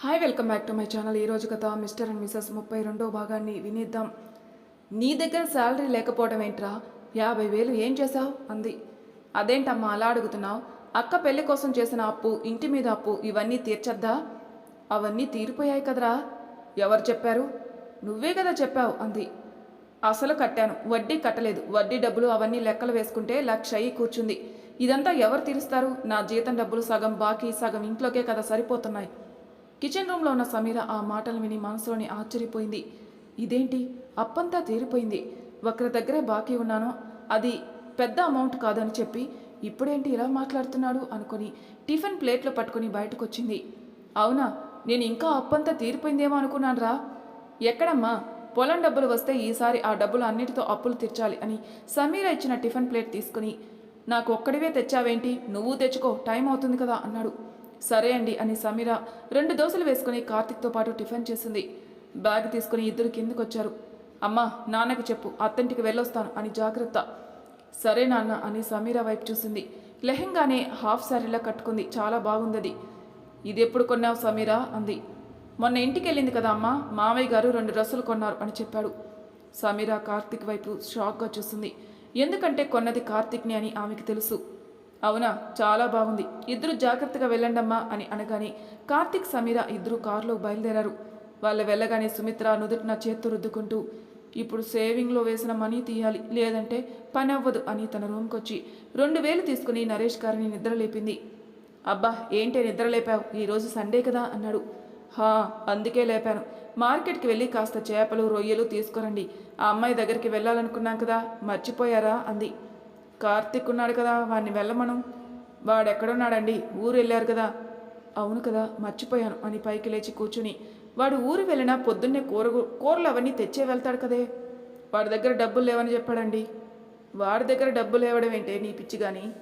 Hi welcome back to my channel ఈరోజు కథ mister and Mrs ముప్పై రెండో భాగాన్ని వినిద్దాం. నీ దగ్గర శాలరీ లేకపోవడం ఏంట్రా? యాభై వేలు ఏం చేశావు? అంది. అదేంటమ్మా అలా అడుగుతున్నావు? అక్క పెళ్ళి కోసం చేసిన అప్పు ఇంటి మీద అప్పు ఇవన్నీ తీర్చద్దా? అవన్నీ తీరిపోయాయి కదరా? ఎవరు చెప్పారు? నువ్వే కదా చెప్పావు అంది. అసలు కట్టాను. వడ్డీ కట్టలేదు. వడ్డీ డబ్బులు అవన్నీ లెక్కలు వేసుకుంటే లక్ష అయ్యి కూర్చుంది. ఇదంతా ఎవరు తీరుస్తారు? నా జీతం డబ్బులు సగం బాకీ సగం ఇంట్లోకే కదా సరిపోతున్నాయి. కిచెన్ రూమ్లో ఉన్న సమీర ఆ మాటలు విని మనసులోని ఆశ్చర్యపోయింది. ఇదేంటి? అప్పంతా తీరిపోయింది. ఒకరి దగ్గరే బాకీ ఉన్నాను? అది పెద్ద అమౌంట్ కాదని చెప్పి ఇప్పుడేంటి ఇలా మాట్లాడుతున్నాడు అనుకొని టిఫిన్ ప్లేట్లో పట్టుకొని బయటకు వచ్చింది అవునా? నేను ఇంకా అప్పంతా తీరిపోయిందేమో అనుకున్నాను రా ఎక్కడమ్మా? పొలం డబ్బులు వస్తే ఈసారి ఆ డబ్బులు అన్నిటితో అప్పులు తీర్చాలి అని సమీర ఇచ్చిన టిఫిన్ ప్లేట్ తీసుకుని నాకు ఒక్కడివే తెచ్చావేంటి? నువ్వు తెచ్చుకో టైం అవుతుంది కదా అన్నాడు. సరే అండి అని సమీర రెండు దోశలు వేసుకుని కార్తిక్తో పాటు టిఫిన్ చేసింది. బ్యాగ్ తీసుకుని ఇద్దరు కిందకు వచ్చారు అమ్మా నాన్నకి చెప్పు అత్తంటికి వెళ్ళొస్తాను అని జాగ్రత్త. సరే నాన్న అని సమీర వైపు చూసింది. లెహెంగానే హాఫ్ శారీలా కట్టుకుంది. చాలా బాగుందది. ఇది ఎప్పుడు కొన్నావు సమీరా? అంది. మొన్న ఇంటికి వెళ్ళింది కదా అమ్మా మామయ్య గారు రెండు డ్రెస్సులు కొన్నారు అని చెప్పాడు. సమీరా కార్తిక్ వైపు షాక్గా చూసింది. ఎందుకంటే కొన్నది కార్తిక్ని అని ఆమెకి తెలుసు. అవునా? చాలా బాగుంది. ఇద్దరు జాగ్రత్తగా వెళ్ళండమ్మా అని అనగానే కార్తిక్ సమీర ఇద్దరు కారులో బయలుదేరారు. వాళ్ళు వెళ్ళగానే సుమిత్ర నుదుటిన చేత్తు రుద్దుకుంటూ ఇప్పుడు సేవింగ్లో వేసిన మనీ తీయాలి లేదంటే పని అవ్వదు అని తన రూమ్కి వచ్చి రెండు వేలు తీసుకుని నరేష్ గారిని నిద్ర లేపింది అబ్బా ఏంటి నిద్ర లేపావు ఈరోజు సండే కదా అన్నాడు. హా అందుకే లేపాను. మార్కెట్కి వెళ్ళి కాస్త చేపలు రొయ్యలు తీసుకురండి. ఆ అమ్మాయి దగ్గరికి వెళ్ళాలనుకున్నాం కదా మర్చిపోయారా? అంది. కార్తిక్ ఉన్నాడు కదా వాడిని వెళ్ళమను. వాడెక్కడున్నాడండి? ఊరు వెళ్ళారు కదా. అవును కదా మర్చిపోయాను అని పైకి లేచి కూర్చుని. వాడు ఊరు వెళ్ళినా పొద్దున్నే కూర కూరలు అవన్నీ తెచ్చే వెళ్తాడు కదే. వాడి దగ్గర డబ్బులు లేవని చెప్పాడండి. వాడి దగ్గర డబ్బులు లేవడం ఏంటే నీ పిచ్చి కానీ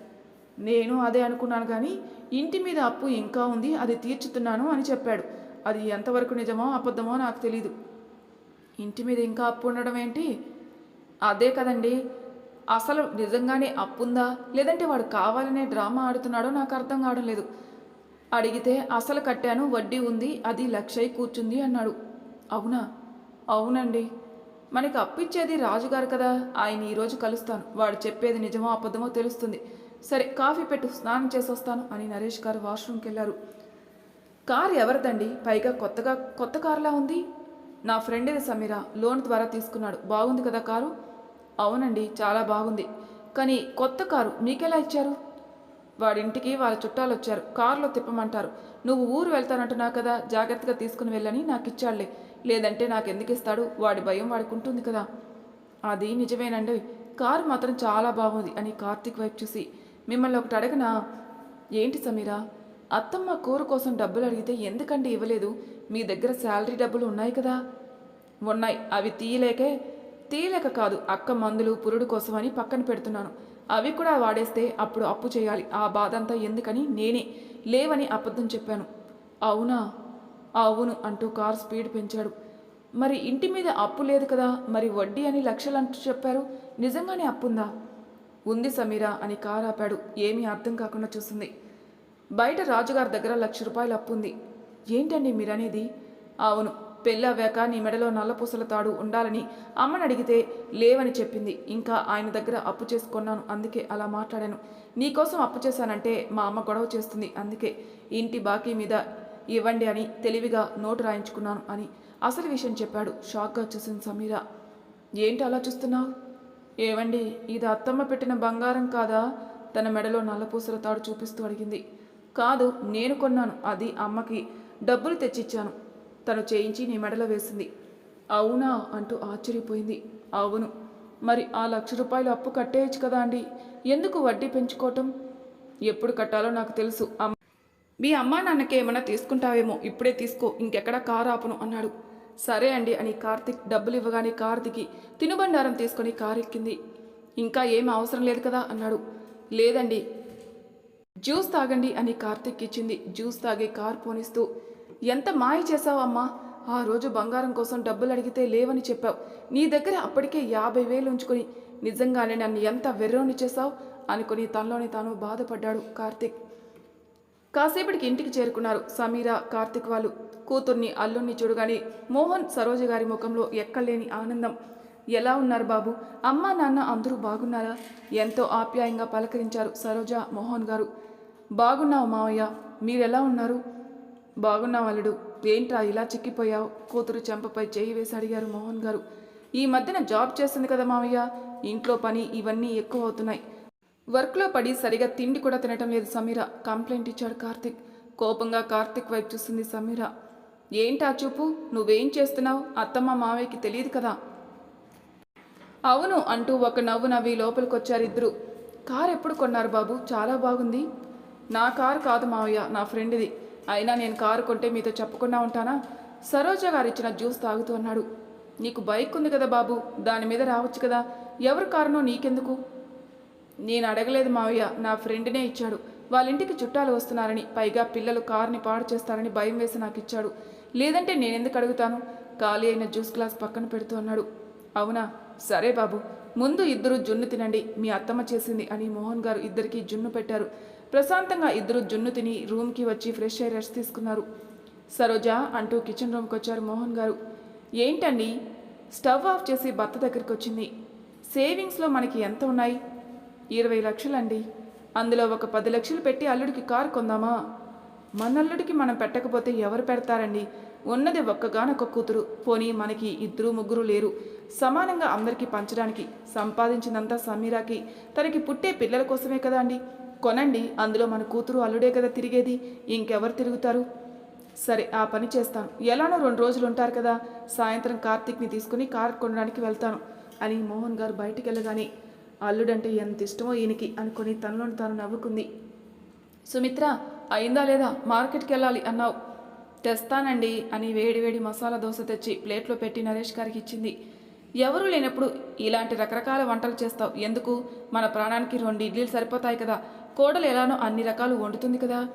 నేను అదే అనుకున్నాను కానీ ఇంటి మీద అప్పు ఇంకా ఉంది అది తీర్చుతున్నాను అని చెప్పాడు. అది ఎంతవరకు నిజమో అబద్ధమో నాకు తెలీదు. ఇంటి మీద ఇంకా అప్పు ఉండడం ఏంటి? అదే కదండి. అసలు నిజంగానే అప్పుందా? లేదంటే వాడు కావాలనే డ్రామా ఆడుతున్నాడో నాకు అర్థం కావడం లేదు. అడిగితే అసలు కట్టాను వడ్డీ ఉంది అది లక్షై కూర్చుంది అన్నాడు. అవునా? అవునండి. మనకి అప్పిచ్చేది రాజుగారు కదా ఆయన ఈరోజు కలుస్తాను. వాడు చెప్పేది నిజమో అబద్ధమో తెలుస్తుంది. సరే కాఫీ పెట్టు స్నానం చేసొస్తాను అని నరేష్ గారు వాష్రూమ్కి వెళ్ళారు కార్ ఎవరిదండి? పైగా కొత్తగా కొత్త కార్లా ఉంది. నా ఫ్రెండ్ది సమీర లోన్ ద్వారా తీసుకున్నాడు. బాగుంది కదా కారు? అవునండి చాలా బాగుంది. కానీ కొత్త కారు మీకెలా ఇచ్చారు? వాడింటికి వాళ్ళ చుట్టాలు వచ్చారు కారులో తిప్పమంటారు. నువ్వు ఊరు వెళ్తానంటున్నావు కదా జాగ్రత్తగా తీసుకుని వెళ్ళని నాకు ఇచ్చాడులే లేదంటే నాకు ఎందుకు ఇస్తాడు వాడి భయం వాడికి ఉంటుంది కదా. అది నిజమేనండి. కారు మాత్రం చాలా బాగుంది అని కార్తీక్ వైపు చూసి మిమ్మల్ని ఒకటి అడగనా? ఏంటి సమీరా? అత్తమ్మ కూర కోసం డబ్బులు అడిగితే ఎందుకండి ఇవ్వలేదు? మీ దగ్గర శాలరీ డబ్బులు ఉన్నాయి కదా. ఉన్నాయి. అవి తీయలేకే తీయలేక కాదు అక్క మందులు పురుడు కోసమని పక్కన పెడుతున్నాను. అవి కూడా వాడేస్తే అప్పుడు అప్పు చేయాలి. ఆ బాధ అంతా ఎందుకని నేనే లేవని అబద్ధం చెప్పాను. అవునా? అవును అంటూ కారు స్పీడ్ పెంచాడు. మరి ఇంటి మీద అప్పు లేదు కదా? మరి వడ్డీ అని లక్షలు అంటూ చెప్పారు. నిజంగానే అప్పుందా? ఉంది సమీరా అని కారు ఆపాడు. ఏమీ అర్థం కాకుండా చూసింది. బయట రాజుగారి దగ్గర లక్ష రూపాయలు అప్పుంది. ఏంటండి మీరనేది? అవును పెళ్ళవ్వాక నీ మెడలో నల్లపూసల తాడు ఉండాలని అమ్మని అడిగితే లేవని చెప్పింది. ఇంకా ఆయన దగ్గర అప్పు చేసుకున్నాను అందుకే అలా మాట్లాడాను. నీకోసం అప్పు చేశానంటే మా అమ్మ గొడవ చేస్తుంది అందుకే ఇంటి బాకీ మీద ఇవ్వండి అని తెలివిగా నోటు రాయించుకున్నాను అని అసలు విషయం చెప్పాడు. షాక్గా చూసింది సమీర. ఏంటి అలా చూస్తున్నావు? ఏవండి ఇది అత్తమ్మ పెట్టిన బంగారం కాదా? తన మెడలో నల్లపూసల తాడు చూపిస్తూ అడిగింది. కాదు నేను కొన్నాను అది అమ్మకి డబ్బులు తెచ్చిచ్చాను. తను చేయించి నీ మెడలో వేసింది. అవునా? అంటూ ఆశ్చర్యపోయింది. అవును. మరి ఆ లక్ష రూపాయలు అప్పు కట్టేయచ్చు కదా అండి? ఎందుకు వడ్డీ పెంచుకోవటం? ఎప్పుడు కట్టాలో నాకు తెలుసు. మీ అమ్మా నాన్నకి ఏమైనా తీసుకుంటావేమో? ఇప్పుడే తీసుకో. ఇంకెక్కడ కారు ఆపను? అన్నాడు. సరే అండి అని కార్తిక్ డబ్బులు ఇవ్వగానే కారు దిగి తినుబండారం తీసుకొని కారు ఎక్కింది. ఇంకా ఏం అవసరం లేదు కదా? అన్నాడు. లేదండి. జ్యూస్ తాగండి అని కార్తిక్ ఇచ్చింది. జ్యూస్ తాగి కారు పోనిస్తూ ఎంత మాయ చేశావు అమ్మా? ఆ రోజు బంగారం కోసం డబ్బులు అడిగితే లేవని చెప్పావు. నీ దగ్గర అప్పటికే యాభై వేలు ఉంచుకొని నిజంగానే నన్ను ఎంత వెర్రోని చేశావు? అనుకుని తనలోని తాను బాధపడ్డాడు కార్తిక్. కాసేపటికి ఇంటికి చేరుకున్నారు సమీర కార్తిక్ వాళ్ళు. కూతుర్ని అల్లుణ్ణి చూడగానే మోహన్ సరోజ గారి ముఖంలో ఎక్కలేని ఆనందం. ఎలా ఉన్నారు బాబు? అమ్మా నాన్న అందరూ బాగున్నారా? ఎంతో ఆప్యాయంగా పలకరించారు సరోజ మోహన్ గారు. బాగున్నావు మావయ్య మీరెలా ఉన్నారు? బాగున్నావు ఏంట్రా ఇలా చిక్కిపోయావు? కూతురు చెంపపై చేయి వేసి అడిగారు మోహన్ గారు. ఈ మధ్యన జాబ్ చేస్తుంది కదా మావయ్య. ఇంట్లో పని ఇవన్నీ ఎక్కువ అవుతున్నాయి వర్క్లో పడి సరిగా తిండి కూడా తినటం లేదు సమీర. కంప్లైంట్ ఇచ్చాడు కార్తిక్. కోపంగా కార్తిక్ వైపు చూస్తుంది సమీర. ఏంటా చూపు? నువ్వేం చేస్తున్నావు? అత్తమ్మ మావయ్యకి తెలియదు కదా. అవును అంటూ ఒక నవ్వు నవ్వి లోపలికొచ్చారు ఇద్దరు. కార్ ఎప్పుడు కొన్నారు బాబు? చాలా బాగుంది. నా కారు కాదు మావయ్య నా ఫ్రెండ్ది. అయినా నేను కారు కొంటే మీతో చెప్పకుండా ఉంటానా? సరోజ గారు ఇచ్చిన జ్యూస్ తాగుతూ అన్నాడు. నీకు బైక్ ఉంది కదా బాబు దాని మీద రావచ్చు కదా. ఎవరి కారునో నీకెందుకు? నేను అడగలేదు మావయ్య నా ఫ్రెండ్నే ఇచ్చాడు. వాళ్ళ ఇంటికి చుట్టాలు వస్తున్నారని పైగా పిల్లలు కార్ని పాడు చేస్తారని భయం వేసి నాకు ఇచ్చాడు. లేదంటే నేనెందుకు అడుగుతాను? ఖాళీ అయిన జ్యూస్ గ్లాస్ పక్కన పెడుతూ అన్నాడు. అవునా? సరే బాబు. ముందు ఇద్దరు జున్ను తినండి మీ అత్తమ్మ చేసింది అని మోహన్ గారు ఇద్దరికి జున్ను పెట్టారు. ప్రశాంతంగా ఇద్దరు జున్ను తిని రూమ్కి వచ్చి ఫ్రెష్ అయ్యి రెస్ట్ తీసుకున్నారు. సరోజ అంటూ కిచెన్ రూమ్కి వచ్చారు మోహన్ గారు. ఏంటండి? స్టవ్ ఆఫ్ చేసి భర్త దగ్గరికి వచ్చింది. సేవింగ్స్లో మనకి ఎంత ఉన్నాయి? ఇరవై లక్షలండి. అందులో ఒక పది లక్షలు పెట్టి అల్లుడికి కారు కొందామా? మన అల్లుడికి మనం పెట్టకపోతే ఎవరు పెడతారండి? ఉన్నది ఒక్కగానొక్క కూతురు. పోనీ మనకి ఇద్దరు ముగ్గురు లేరు. సమానంగా అందరికీ పంచడానికి సంపాదించినంతా సమీరాకి. తనకి పుట్టే పిల్లల కోసమే కదా అండి. కొనండి అందులో మన కూతురు అల్లుడే కదా తిరిగేది. ఇంకెవరు తిరుగుతారు? సరే ఆ పని చేస్తాను. ఎలానో రెండు రోజులు ఉంటారు కదా. సాయంత్రం కార్తీక్ని తీసుకుని కార్ కొనడానికి వెళ్తాను అని మోహన్ గారు బయటికి వెళ్ళగానే అల్లుడంటే ఎంత ఇష్టమో ఈయనకి అనుకుని తనలోని తాను నవ్వుకుంది. సుమిత్ర అయిందా లేదా? మార్కెట్కి వెళ్ళాలి అన్నావు. తెస్తానండి అని వేడివేడి మసాలా దోశ తెచ్చి ప్లేట్లో పెట్టి నరేష్ గారికి ఇచ్చింది. ఎవరూ లేనప్పుడు ఇలాంటి రకరకాల వంటలు చేస్తావు. ఎందుకు? మన ప్రాణానికి రెండు ఇడ్లీలు సరిపోతాయి కదా. కోడలు ఎలానో అన్ని రకాలు వండుతుంది కదా.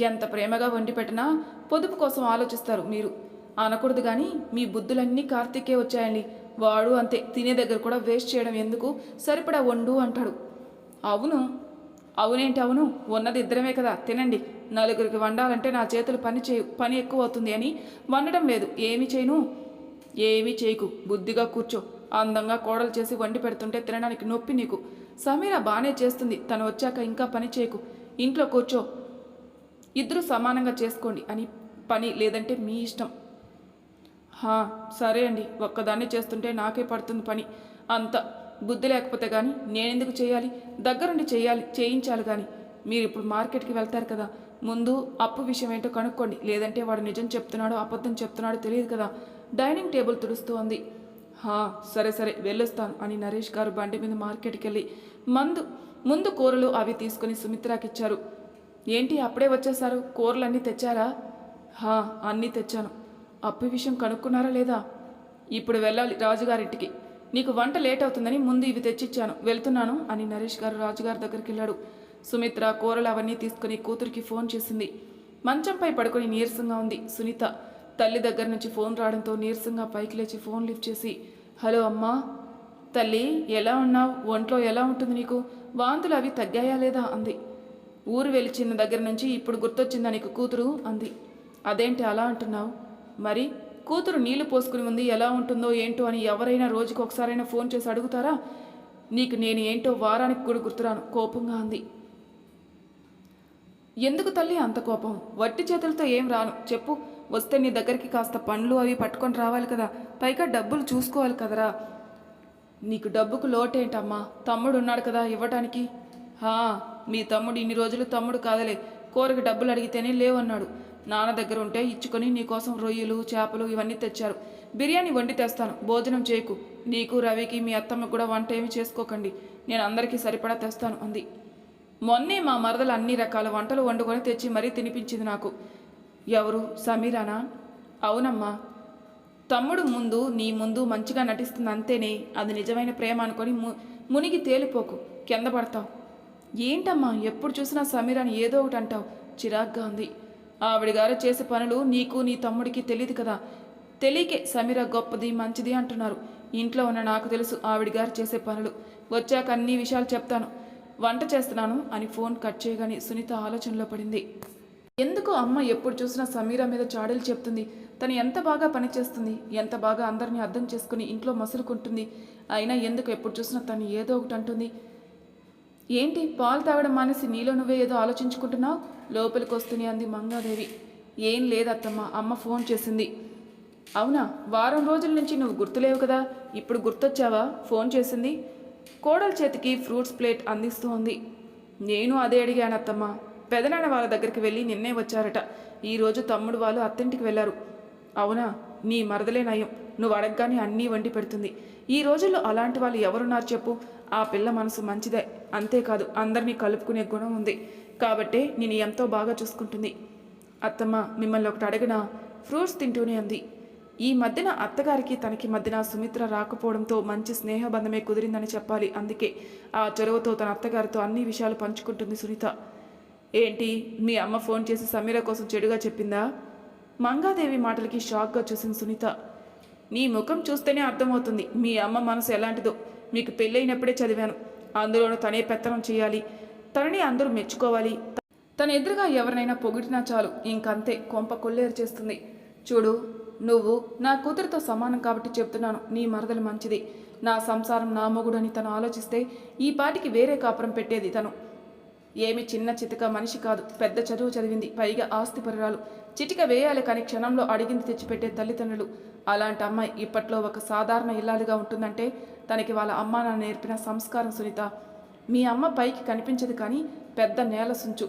ఎంత ప్రేమగా వండి పెట్టినా పొదుపు కోసం ఆలోచిస్తారు మీరు. అనకూడదు కానీ మీ బుద్ధులన్నీ కార్తీకే వచ్చాయండి. వాడు అంతే తినే దగ్గర కూడా వేస్ట్ చేయడం ఎందుకు? సరిపడా వండు అంటాడు. అవును అవునేంటి అవును? ఉన్నది ఇద్దరమే కదా. తినండి. నలుగురికి వండాలంటే నా చేతులు పని చేయు పని ఎక్కువ అవుతుంది అని వండడం లేదు. ఏమి చేయను? ఏమీ చేయకు. బుద్ధిగా కూర్చో. అందంగా కోడలు చేసి వండి పెడుతుంటే తినడానికి నొప్పి నీకు. సమీర బాగానే చేస్తుంది. తను వచ్చాక ఇంకా పని చేయకు. ఇంట్లో కూర్చో. ఇద్దరు సమానంగా చేసుకోండి అని పని లేదంటే మీ ఇష్టం. హా సరే అండి. ఒక్కదాన్నే చేస్తుంటే నాకే పడుతుంది పని. అంత బుద్ధి లేకపోతే కానీ నేనెందుకు చేయాలి? దగ్గరుండి చేయాలి చేయించాలి కానీ మీరు ఇప్పుడు మార్కెట్కి వెళ్తారు కదా. ముందు అప్పు విషయం ఏంటో కనుక్కోండి. లేదంటే వాడు నిజం చెప్తున్నాడో అబద్ధం చెప్తున్నాడో తెలియదు కదా. డైనింగ్ టేబుల్ తుడుస్తూ ఉంది. హా సరే సరే వెళ్ళొస్తాను అని నరేష్ గారు బండి మీద మార్కెట్కి వెళ్ళి మందు ముందు కూరలు అవి తీసుకుని సుమిత్రాకి ఇచ్చారు ఏంటి అప్పుడే వచ్చేసారు కూరలన్నీ తెచ్చారా? హా అన్నీ తెచ్చాను. అప్పు విషయం కనుక్కున్నారా లేదా? ఇప్పుడు వెళ్ళాలి రాజుగారింటికి. నీకు వంట లేట్ అవుతుందని ముందు ఇవి తెచ్చిచ్చాను. వెళ్తున్నాను అని నరేష్ గారు రాజుగారి దగ్గరికి వెళ్ళాడు. సుమిత్ర కూరలు అవన్నీ తీసుకుని కూతురికి ఫోన్ చేసింది. మంచంపై పడుకొని నీరసంగా ఉంది. సునీత తల్లి దగ్గర నుంచి ఫోన్ రావడంతో నీరసంగా పైకి లేచి ఫోన్ లిఫ్ట్ చేసి హలో అమ్మా తల్లి ఎలా ఉన్నావు? ఒంట్లో ఎలా ఉంటుంది నీకు? వాంతులు అవి తగ్గాయా లేదా? అంది. ఊరు వెలిచిన దగ్గర నుంచి ఇప్పుడు గుర్తొచ్చిందా నీకు కూతురు? అంది. అదేంటి అలా అంటున్నావు? మరి కూతురు నీళ్ళు పోసుకుని ఉంది. ఎలా ఉంటుందో ఏంటో అని ఎవరైనా రోజుకు ఒకసారైనా ఫోన్ చేసి అడుగుతారా? నీకు నేను ఏంటో వారానికి కూడా గుర్తురాను. కోపంగా అంది. ఎందుకు తల్లి? అంత కోపం. వట్టి చేతులతో ఏం రాను? చెప్పు. వస్తే నీ దగ్గరికి కాస్త పండ్లు అవి పట్టుకొని రావాలి కదా. పైగా డబ్బులు చూసుకోవాలి కదరా. నీకు డబ్బుకు లోటేంటమ్మా? తమ్ముడు ఉన్నాడు కదా ఇవ్వటానికి? హా మీ తమ్ముడు ఇన్ని రోజులు తమ్ముడు కాదలే. కూరకి డబ్బులు అడిగితేనే లేవన్నాడు. నాన్న దగ్గర ఉంటే ఇచ్చుకొని నీకోసం రొయ్యలు చేపలు ఇవన్నీ తెచ్చారు. బిర్యానీ వండి తెస్తాను. భోజనం చేయకు. నీకు రవికి మీ అత్తమ్మ కూడా వంట ఏమి చేసుకోకండి. నేను అందరికీ సరిపడా తెస్తాను అంది. మొన్నే మా మరదలు అన్ని రకాల వంటలు వండుకొని తెచ్చి మరీ తినిపించింది నాకు. ఎవరు? సమీరానా? అవునమ్మా. తమ్ముడు ముందు నీ ముందు మంచిగా నటిస్తుంది అంతేనే. అది నిజమైన ప్రేమ అనుకొని ము మునిగి తేలిపోకు. కింద పడతావు. ఏంటమ్మా? ఎప్పుడు చూసినా సమీరాని ఏదో ఒకటి అంటావు. చిరాగ్గా ఉంది ఆవిడగారు చేసే పనులు నీకు నీ తమ్ముడికి తెలియదు కదా. తెలియకే సమీర గొప్పది మంచిది అంటున్నారు. ఇంట్లో ఉన్న నాకు తెలుసు ఆవిడగారు చేసే పనులు. వచ్చాక అన్ని విషయాలు చెప్తాను. వంట చేస్తున్నాను అని ఫోన్ కట్ చేయగానే సునీత ఆలోచనలో పడింది. ఎందుకు అమ్మ ఎప్పుడు చూసినా సమీరా మీద చాడీలు చెప్తుంది. తను ఎంత బాగా పనిచేస్తుంది ఎంత బాగా అందరినీ అర్థం చేసుకుని ఇంట్లో మసులుకుంటుంది. అయినా ఎందుకు ఎప్పుడు చూసినా తను ఏదో ఒకటి అంటుంది. ఏంటి పాలు తాగడం మానేసి నీలో నువ్వే ఏదో ఆలోచించుకుంటున్నావు? లోపలికి వస్తూనే అంది మంగాదేవి. ఏం లేదత్తమ్మ అమ్మ ఫోన్ చేసింది. అవునా వారం రోజుల నుంచి నువ్వు గుర్తులేవు కదా ఇప్పుడు గుర్తొచ్చావా? ఫోన్ చేసింది. కోడల చేతికి ఫ్రూట్స్ ప్లేట్ అందిస్తూ ఉంది నేను అదే అడిగానత్తమ్మ. పెదనాన్న వాళ్ళ దగ్గరికి వెళ్ళి నిన్నే వచ్చారట. ఈరోజు తమ్ముడు వాళ్ళు అత్తింటికి వెళ్ళారు. అవునా నీ మరదలే నయం. నువ్వు అడగగానే అన్నీ వండి పెడుతుంది. ఈ రోజుల్లో అలాంటి వాళ్ళు ఎవరున్నారు చెప్పు. ఆ పిల్ల మనసు మంచిదే. అంతేకాదు అందరినీ కలుపుకునే గుణం ఉంది. కాబట్టే నేను ఎంతో బాగా చూసుకుంటుంది. అత్తమ్మ మిమ్మల్ని ఒకటి అడిగిన? ఫ్రూట్స్ తింటూనే అంది. ఈ మధ్యన అత్తగారికి తనకి మధ్యన సుమిత్ర రాకపోవడంతో మంచి స్నేహబంధమే కుదిరిందని చెప్పాలి అందుకే ఆ చొరవతో తన అత్తగారితో అన్ని విషయాలు పంచుకుంటుంది సునీత. ఏంటి? మీ అమ్మ ఫోన్ చేసి సమీర కోసం చెడుగా చెప్పిందా? మంగాదేవి మాటలకి షాక్గా చూసింది సునీత. నీ ముఖం చూస్తేనే అర్థమవుతుంది మీ అమ్మ మనసు ఎలాంటిదో. మీకు పెళ్ళైనప్పుడే చదివాను. అందులోనూ తనే పెత్తనం చేయాలి. తనని అందరూ మెచ్చుకోవాలి. తన ఎదురుగా ఎవరినైనా పొగిడినా చాలు ఇంకంతే కొంప కొల్లేరు చేస్తుంది. చూడు నువ్వు నా కూతురితో సమానం కాబట్టి చెప్తున్నాను నీ మరదలు మంచిది. నా సంసారం నా మొగుడు అని తను ఆలోచిస్తే ఈ పాటికి వేరే కాపురం పెట్టేది తను. ఏమి చిన్న చితక మనిషి కాదు పెద్ద చదువు చదివింది పైగా ఆస్తి పరిరాలు చిటిక వేయాలి కానీ క్షణంలో అడిగింది తెచ్చిపెట్టే తల్లిదండ్రులు. అలాంటి అమ్మాయి ఇప్పట్లో ఒక సాధారణ ఇల్లాలుగా ఉంటుందంటే తనకి వాళ్ళ అమ్మా నాన్న నేర్పిన సంస్కారం సునీత. మీ అమ్మ పైకి కనిపించదు కానీ పెద్ద నేల సుంచు.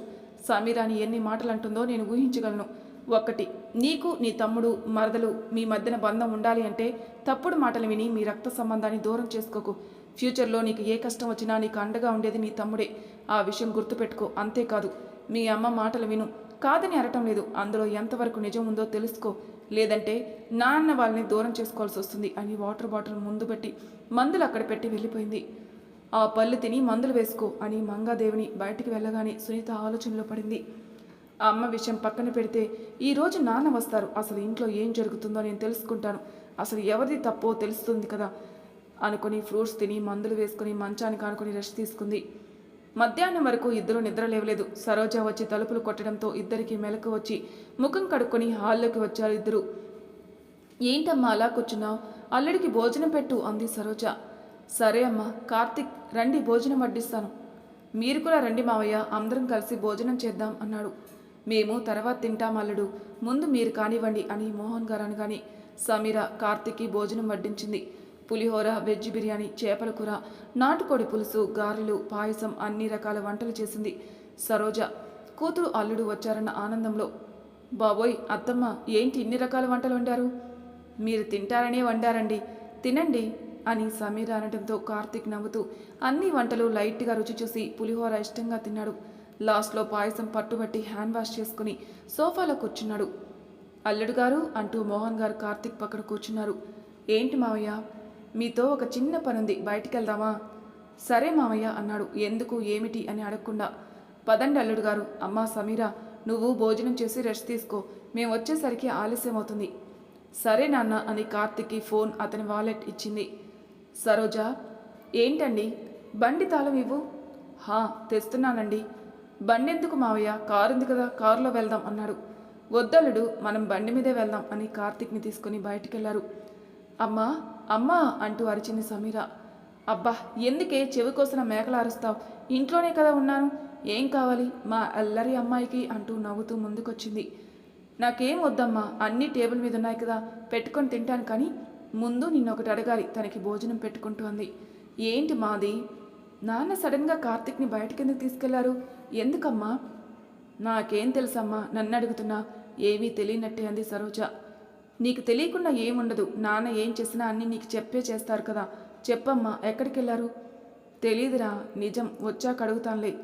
సమీరాని ఎన్ని మాటలు అంటుందో నేను ఊహించగలను. ఒక్కటి నీకు నీ తమ్ముడు మరదలు మీ మధ్యన బంధం ఉండాలి అంటే తప్పుడు మాటలు విని మీ రక్త సంబంధాన్ని దూరం చేసుకోకు. ఫ్యూచర్లో నీకు ఏ కష్టం వచ్చినా నీకు అండగా ఉండేది నీ తమ్ముడే. ఆ విషయం గుర్తుపెట్టుకో అంతేకాదు. మీ అమ్మ మాటలు విను. కాదని అనటం లేదు. అందులో ఎంతవరకు నిజం ఉందో తెలుసుకో. లేదంటే నాన్న వాళ్ళని దూరం చేసుకోవాల్సి వస్తుంది అని వాటర్ బాటిల్ ముందు పెట్టి మందులు అక్కడ పెట్టి వెళ్ళిపోయింది. ఆ పళ్ళు తిని మందులు వేసుకో అని మంగాదేవిని బయటికి వెళ్ళగానే సునీత ఆలోచనలో పడింది. ఆ అమ్మ విషయం పక్కన పెడితే ఈరోజు నాన్న వస్తారు. అసలు ఇంట్లో ఏం జరుగుతుందో నేను తెలుసుకుంటాను. అసలు ఎవరిది తప్పో తెలుస్తుంది కదా అనుకుని ఫ్రూట్స్ తిని మందులు వేసుకుని మంచానికి అనుకుని రెస్ట్ తీసుకుంది. మధ్యాహ్నం వరకు ఇద్దరు నిద్ర లేవలేదు. సరోజ వచ్చి తలుపులు కొట్టడంతో ఇద్దరికి మెలకు వచ్చి ముఖం కడుక్కొని హాల్లోకి వచ్చారు ఇద్దరు. ఏంటమ్మా అలా కూర్చున్నావు? అల్లుడికి భోజనం పెట్టు అంది సరోజ. సరే అమ్మా కార్తిక్ రండి భోజనం వడ్డిస్తాను. మీరు కూడా రండి మావయ్య అందరం కలిసి భోజనం చేద్దాం అన్నాడు. మేము తర్వాత తింటాం అల్లుడు ముందు మీరు కానివ్వండి అని మోహన్ గారు అనగాని సమీర కార్తిక్కి భోజనం వడ్డించింది. పులిహోర వెజ్ బిర్యానీ చేపల కూర నాటుకోడి పులుసు గారెలు పాయసం అన్ని రకాల వంటలు చేసింది. సరోజ కూతురు అల్లుడు వచ్చారన్న ఆనందంలో బాబోయ్ అత్తమ్మ ఏంటి ఇన్ని రకాల వంటలు వండారు? మీరు తింటారనే వండారండి. తినండి. అని సమీర అనడంతో కార్తీక్ నవ్వుతూ అన్ని వంటలు లైట్గా రుచి చూసి పులిహోర ఇష్టంగా తిన్నాడు. లాస్ట్లో పాయసం పట్టుబట్టి హ్యాండ్ వాష్ చేసుకుని సోఫాలో కూర్చున్నాడు. అల్లుడు గారు అంటూ మోహన్ గారు కార్తీక్ పక్కన కూర్చున్నారు. ఏంటి మావయ్య? మీతో ఒక చిన్న పనుంది. బయటికి వెళ్దామా సరే మావయ్య అన్నాడు. ఎందుకు? ఏమిటి? అని అడగకుండా పదండి అల్లుడు గారు. అమ్మా సమీర నువ్వు భోజనం చేసి రెస్ట్ తీసుకో. మేము వచ్చేసరికి ఆలస్యం అవుతుంది సరే నాన్న అని కార్తిక్కి ఫోన్ అతని వాలెట్ ఇచ్చింది. సరోజ ఏంటండి? బండి తాళం ఇవ్వు. హా తెస్తున్నానండి. బండి ఎందుకు మావయ్య? కారు ఉంది కదా కారులో వెళ్దాం అన్నాడు. వద్దలుడు మనం బండి మీదే వెళ్దాం అని కార్తిక్ని తీసుకుని బయటికెళ్ళారు. అమ్మా అమ్మా అంటూ అరిచింది సమీర. అబ్బా ఎందుకే చెవి కోసిన మేకలు అరుస్తావు? ఇంట్లోనే కదా ఉన్నాను. ఏం కావాలి? మా అల్లరి అమ్మాయికి అంటూ నవ్వుతూ ముందుకొచ్చింది. నాకేం వద్దమ్మా అన్ని టేబుల్ మీద ఉన్నాయి కదా పెట్టుకొని తింటాను కానీ ముందు నిన్నొకటి అడగాలి తనకి భోజనం పెట్టుకుంటోంది ఏంటి మాది? నాన్న సడన్గా కార్తిక్ని బయటకెందుకు తీసుకెళ్ళారు? ఎందుకమ్మా? నాకేం తెలుసమ్మా నన్ను అడుగుతున్నా. ఏమీ తెలియనట్టే అంది సరోజ. నీకు తెలియకుండా ఏముండదు. నాన్న ఏం చేసినా అన్నీ నీకు చెప్పే చేస్తారు కదా. చెప్పమ్మా ఎక్కడికి వెళ్ళారు తెలీదురా నిజం. వచ్చాక అడుగుతానులే.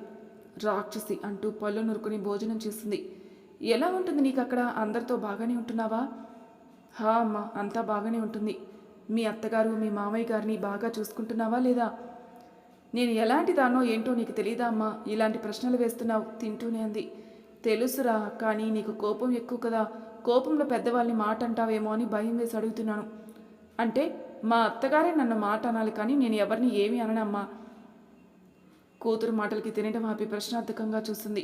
రాక్షసి అంటూ పళ్ళు నురుకుని భోజనం చేస్తుంది. ఎలా ఉంటుంది నీకు అక్కడ అందరితో బాగానే ఉంటున్నావా? హా అమ్మ అంతా బాగానే ఉంటుంది. మీ అత్తగారు మీ మామయ్య గారిని బాగా చూసుకుంటున్నావా లేదా? నేను ఎలాంటి దానో ఏంటో నీకు తెలియదా అమ్మా? ఇలాంటి ప్రశ్నలు వేస్తున్నావు తింటూనే అంది. తెలుసురా కానీ నీకు కోపం ఎక్కువ కదా. కోపంలో పెద్దవాళ్ళని మాట అంటావేమో అని భయం వేసి అడుగుతున్నాను. అంటే మా అత్తగారే నన్ను మాట అనాలి కానీ నేను ఎవరిని ఏమీ అననమ్మా కూతురు మాటలకి తినడం ఆపి ప్రశ్నార్థకంగా చూస్తుంది